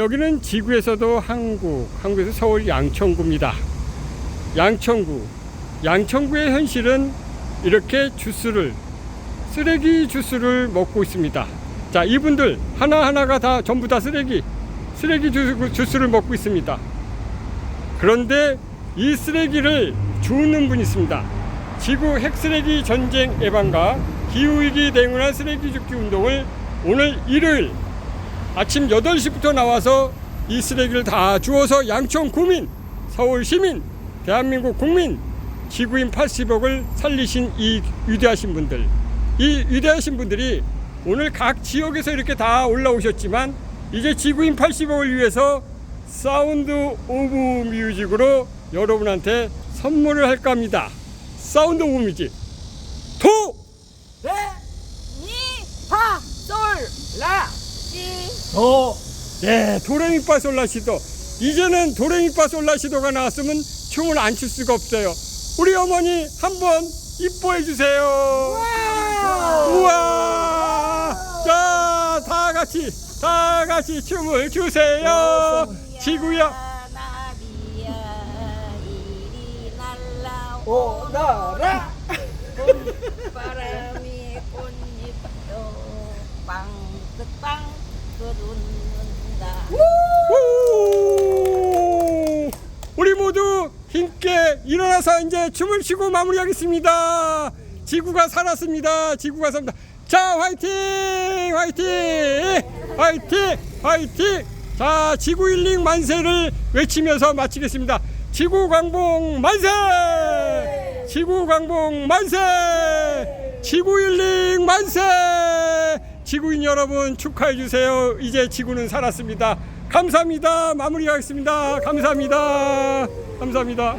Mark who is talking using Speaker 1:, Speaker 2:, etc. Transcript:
Speaker 1: 여기는 지구에서도 한국, 한국에서 서울 양천구입니다. 양천구. 양천구의 현실은 이렇게 주스를, 쓰레기 주스를 먹고 있습니다. 자, 이분들 하나하나가 다 전부 다 쓰레기, 쓰레기 주, 주스를 먹고 있습니다. 그런데 이 쓰레기를 주우는 분이 있습니다. 지구 핵쓰레기 전쟁 예방과 기후위기 대응을 쓰레기 줍기 운동을 오늘 일요일 아침 8시부터 나와서 이 쓰레기를 다 주워서 양천 구민, 서울 시민, 대한민국 국민, 지구인 80억을 살리신 이 위대하신 분들. 이 위대하신 분들이 오늘 각 지역에서 이렇게 다 올라오셨지만 이제 지구인 80억을 위해서 사운드 오브 뮤직으로 여러분한테 선물을 할까 합니다. 사운드 오브 뮤직. 도!
Speaker 2: 레, 미, 파, 솔, 라, 시.
Speaker 1: 도! 네, 도레미파 솔라시도. 이제는 도레미파 솔라시도가 나왔으면 춤을 안 출 수가 없어요. 우리 어머니 한번 이뻐해 주세요. 우와! 자, 다 같이, 다 같이 춤을 주세요. 지구야.
Speaker 2: 나비야 이리 날라
Speaker 3: 오너라
Speaker 2: 긋웃는다
Speaker 1: 우! 우리 모두 힘께 일어나서 이제 춤을 추고 마무리하겠습니다. 지구가 살았습니다. 지구가 삽니다. 자, 화이팅! 화이팅! 화이팅! 화이팅! 자, 지구 일링 만세를 외치면서 마치겠습니다. 지구 광복 만세! 지구 광복 만세! 지구 일링 만세! 지구인 여러분 축하해 주세요. 이제 지구는 살았습니다. 감사합니다. 마무리하겠습니다. 감사합니다. 감사합니다.